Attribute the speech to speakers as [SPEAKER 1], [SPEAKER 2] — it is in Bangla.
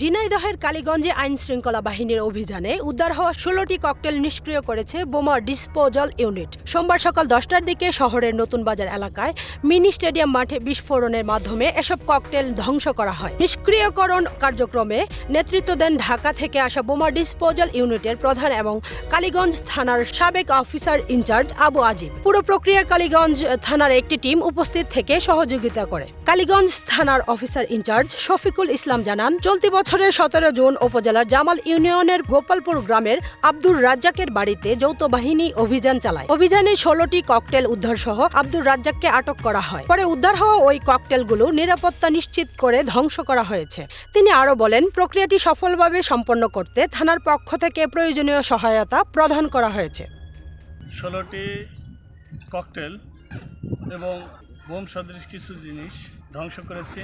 [SPEAKER 1] ঝিনাইদহের কালীগঞ্জে আইন শৃঙ্খলা বাহিনীর অভিযানে উদ্ধার হওয়া ষোলোটি ককটেল নিষ্ক্রিয় করেছে বোমা ডিসপোজাল ইউনিট। সোমবার সকাল দশটার দিকে শহরের নতুন বাজার এলাকায় মিনি স্টেডিয়াম মাঠে বিস্ফোরণের মাধ্যমে এসব ককটেল ধ্বংস করা হয়। নিষ্ক্রিয়করণ কার্যক্রমে নেতৃত্ব দেন ঢাকা থেকে আসা বোমা ডিসপোজাল ইউনিটের প্রধান এবং কালীগঞ্জ থানার সাবেক অফিসার ইনচার্জ আবু আজিব। পুরো প্রক্রিয়া কালীগঞ্জ থানার একটি টিম উপস্থিত থেকে সহযোগিতা করে। কালীগঞ্জ থানার অফিসার ইনচার্জ শফিকুল ইসলাম জানান, চলতি বছরের সতেরো জুন উপজেলার জামাল ইউনিয়নের গোপালপুর গ্রামের আব্দুর রাজ্জাকের বাড়িতে যৌথ বাহিনী অভিযান চালায়। অভিযানে ষোলোটি ককটেল উদ্ধার সহ আব্দুর রাজ্জাককে আটক করা হয়। পরে উদ্ধার হওয়া ওই ককটেলগুলো নিরাপত্তা নিশ্চিত করে ধ্বংস করা হয়েছে। তিনি আরও বলেন, প্রক্রিয়াটি সফলভাবে সম্পন্ন করতে থানার পক্ষ থেকে প্রয়োজনীয় সহায়তা প্রদান করা হয়েছে।
[SPEAKER 2] ষোলোটি ককটেল এবং বোম সদৃশ কিছু জিনিস ধ্বংস করেছি।